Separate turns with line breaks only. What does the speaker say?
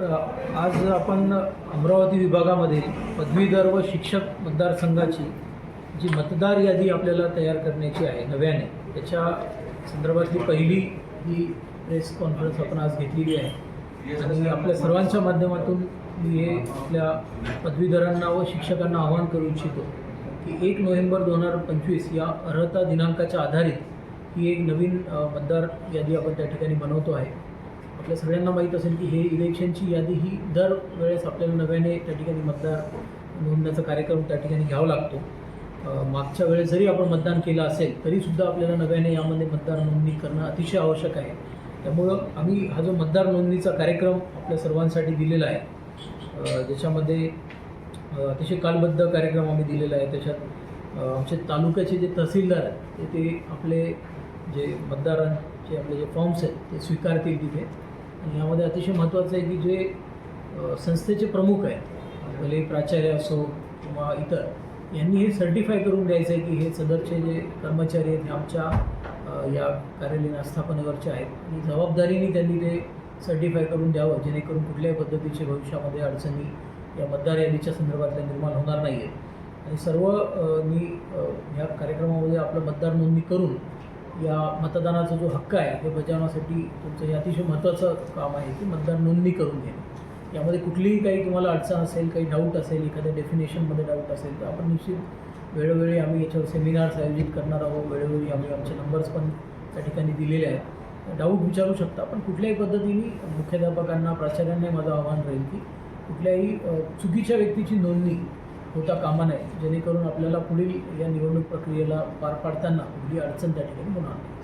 आज आपण अमरावती विभागामध्ये पदवीधर व शिक्षक मतदारसंघाची जी मतदार यादी आपल्याला तयार करण्याची आहे नव्याने त्याच्या संदर्भातली पहिली ही प्रेस कॉन्फरन्स आपण आज घेतलेली आहे. आणि आपल्या सर्वांच्या माध्यमातून मी हे आपल्या पदवीधरांना व शिक्षकांना आवाहन करू इच्छितो की एक नोव्हेंबर दोन हजार पंचवीस या अर्हता दिनांकाच्या आधारित ही एक नवीन मतदार यादी आपण त्या ठिकाणी बनवतो आहे. आपल्या सगळ्यांना माहीत असेल की हे इलेक्शनची यादी ही दर वेळेस आपल्याला नव्याने त्या ठिकाणी मतदार नोंदण्याचा कार्यक्रम त्या ठिकाणी घ्यावा लागतो. मागच्या वेळेस जरी आपण मतदान केलं असेल तरीसुद्धा आपल्याला नव्याने यामध्ये मतदार नोंदणी करणं अतिशय आवश्यक आहे. त्यामुळं आम्ही हा जो मतदार नोंदणीचा कार्यक्रम आपल्या सर्वांसाठी दिलेला आहे ज्याच्यामध्ये अतिशय कालबद्ध कार्यक्रम आम्ही दिलेला आहे. त्याच्यात आमचे तालुक्याचे जे तहसीलदार आहेत ते ते आपले जे मतदारांचे आपले जे फॉर्म्स आहेत ते स्वीकारतील तिथे. आणि यामध्ये अतिशय महत्त्वाचं आहे की जे संस्थेचे प्रमुख आहेत भले प्राचार्य असो किंवा इतर यांनी हे सर्टिफाय करून द्यायचं आहे की हे सदरचे जे कर्मचारी आहेत हे आमच्या या कार्यालयीन आस्थापनेवरचे आहेत. आणि जबाबदारीने त्यांनी ते सर्टिफाय करून द्यावं जेणेकरून कुठल्याही पद्धतीचे भविष्यामध्ये अडचणी या मतदार यादीच्या संदर्भातल्या निर्माण होणार नाही आहेत आणि सर्व नी ह्या कार्यक्रमामध्ये आपलं मतदार नोंदणी करून या मतदानाचा जो हक्क आहे ते बजावण्यासाठी तुमचं हे अतिशय महत्त्वाचं काम आहे की मतदार नोंदणी करून घेणे. यामध्ये कुठलीही काही तुम्हाला अडचण असेल काही डाऊट असेल एखाद्या डेफिनेशनमध्ये डाऊट असेल तर आपण निश्चित वेळोवेळी आम्ही याच्यावर सेमिनार्स आयोजित करणार आहोत. वेळोवेळी आम्ही आमचे नंबर्स पण त्या ठिकाणी दिलेले आहेत. डाऊट विचारू शकता पण कुठल्याही पद्धतीने मुख्याध्यापकांना प्राचार्यांना माझं आव्हान राहील की कुठल्याही चुकीच्या व्यक्तीची नोंदणी होता कामा नये जेणेकरून आपल्याला पुढील या निवडणूक प्रक्रियेला पार पाडताना कुठली अडचण त्या ठिकाणी होणार नाही.